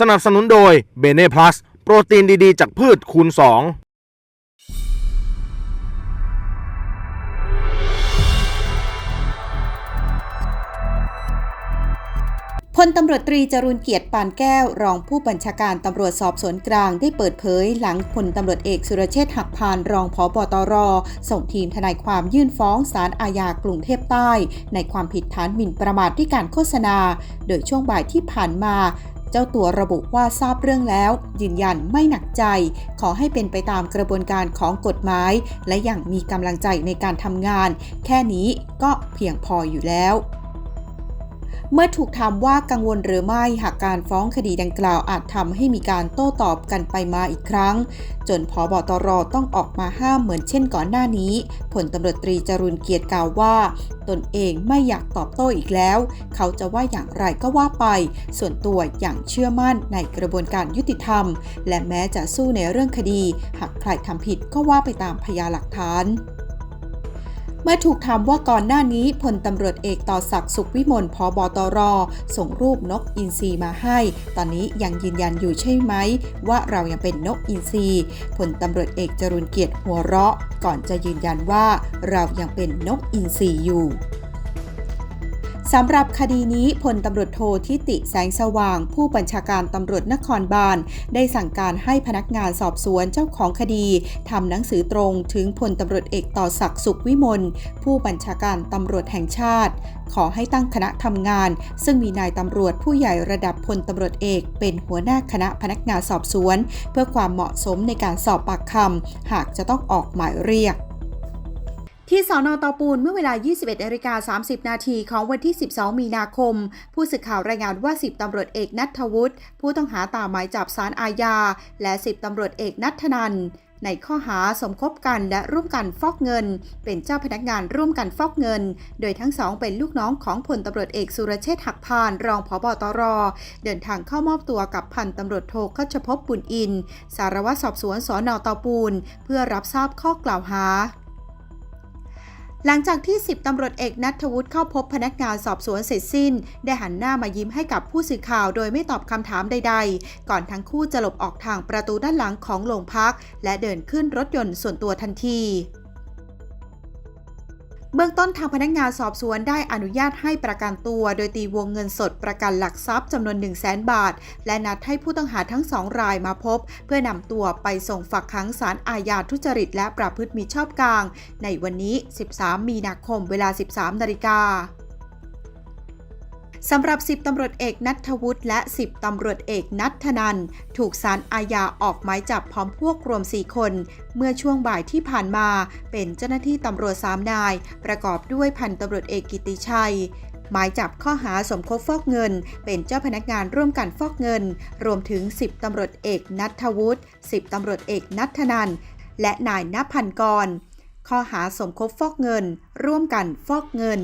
สนับสนุนโดยเบเน่พลัสโปรตีนดีๆ จากพืชคูณ 2พลตำรวจตรีจรุนเกียรติปานแก้ว รองผู้บัญชาการตำรวจสอบสวนกลางได้เปิดเผย หลังพลตำรวจเอกสุรเชษฐ์หักพานรองผอบตร ส่งทีมทนายความยื่นฟ้องศาลอาญากรุงเทพใต้ ในความผิดฐานหมิ่นประมาทด้วยการโฆษณา โดยช่วงบ่ายที่ผ่านมา เจ้าตัวระบุว่าทราบเรื่องแล้ว ยืนยันไม่หนักใจ ขอให้เป็นไปตามกระบวนการของกฎหมาย และอย่างมีกำลังใจในการทำงาน แค่นี้ก็เพียงพออยู่แล้ว เมื่อถูกถามว่ากังวลหรือไม่หากการฟ้องคดีดังกล่าวอาจทำให้มีการโต้ตอบกันไปมาอีกครั้ง จนพบตรต้องออกมาห้ามเหมือนเช่นก่อนหน้านี้ผลตำรวจตรีจรุนเกียรติกล่าวว่า ตนเองไม่อยากตอบโต้อีกแล้ว เขาจะว่าอย่างไรก็ว่าไป ส่วนตัวอย่างเชื่อมั่นในกระบวนการยุติธรรม และแม้จะสู้ในเรื่องคดี หากใครทำผิดก็ว่าไปตามพยานหลักฐาน เมื่อถูกถามว่าก่อนหน้านี้พลตำรวจเอกต่อศักดิ์สุขวิมลพบตร ส่งรูปนกอินทรีมาให้ ตอนนี้ยังยืนยันอยู่ใช่ไหม ว่าเรายังเป็นนกอินทรีพลตำรวจเอกจรุนเกียรติหัวเราะ ก่อนจะยืนยันว่าเรายังเป็นนกอินทรีอยู่ สำหรับคดีนี้พลตำรวจโททิติแสงสว่าง ผู้บัญชาการตำรวจนครบาล ได้สั่งการให้พนักงานสอบสวนเจ้าของคดีทำหนังสือตรงถึงพลตำรวจเอกต่อศักดิ์สุขวิมลผู้บัญชาการตำรวจแห่งชาติ ขอให้ตั้งคณะทำงาน ซึ่งมีนายตำรวจผู้ใหญ่ระดับพลตำรวจเอก เป็นหัวหน้าคณะพนักงานสอบสวน เพื่อความเหมาะสมในการสอบปากคำหากจะต้องออกหมายเรียก ที่สอนอตาปูนเมื่อเวลา 21นาฬิกา30 นาทีของวันที่ 12 มีนาคม ผู้สื่อข่าวรายงานว่า 10ตำรวจเอกนัทวุฒิผู้ต้องหาตามหมายจับสารอาญา และ 10ตำรวจเอกนัทนันในข้อหาสมคบกันและร่วมกันฟอกเงิน เป็นเจ้าพนักงานร่วมกันฟอกเงิน โดยทั้งสองเป็นลูกน้องของพลตำรวจเอกสุรเชษฐ์หักพาน รองผบตร เดินทางเข้ามอบตัวกับพันตำรวจโทคัชพบุญอิน สารวัตรสอบสวนสอนอตาปูน เพื่อรับทราบข้อกล่าวหา หลังจากที่ 10ตำรวจเอกนัทวุฒิเข้าพบพนักงานสอบสวนเสร็จสิ้น ได้หันหน้ามายิ้มให้กับผู้สื่อข่าวโดยไม่ตอบคำถามใด ๆ ก่อนทั้งคู่จะหลบออกทางประตูด้านหลังของโรงพัก และเดินขึ้นรถยนต์ส่วนตัวทันที เบื้องต้นทางพนักงานสอบสวนได้อนุญาตให้ประกันตัว โดยตีวงเงินสดประกันหลักทรัพย์จำนวน 1 0 0 0 0แบาท และนัดให้ผู้ต้องหาทั้งสองรายมาพบ เพื่อนำตัวไปส่งฝักขังสารอาญาทุจริต และประพฤติมิชอบกลาง ในวันนี้ 13 มีนาคมเวลา 13 นาฬิกา สำหรับ 10ตำรวจเอกนัทวุฒิและ 10ตำรวจเอกนัทนัน ถูกสารอาญาออกหมายจับพร้อมพวกรวม 4 คน เมื่อช่วงบ่ายที่ผ่านมา เป็นเจ้าหน้าที่ตำรวจ 3 นาย ประกอบด้วยพันตำรวจเอกกิติชัยหมายจับข้อหาสมคบฟอกเงิน เป็นเจ้าพนักงานร่วมกันฟอกเงิน รวมถึง 10ตำรวจเอกนัทวุฒิ10ตำรวจเอกนัทนัน และนายนพันกร ข้อหาสมคบฟอกเงิน ร่วมกันฟอกเงิน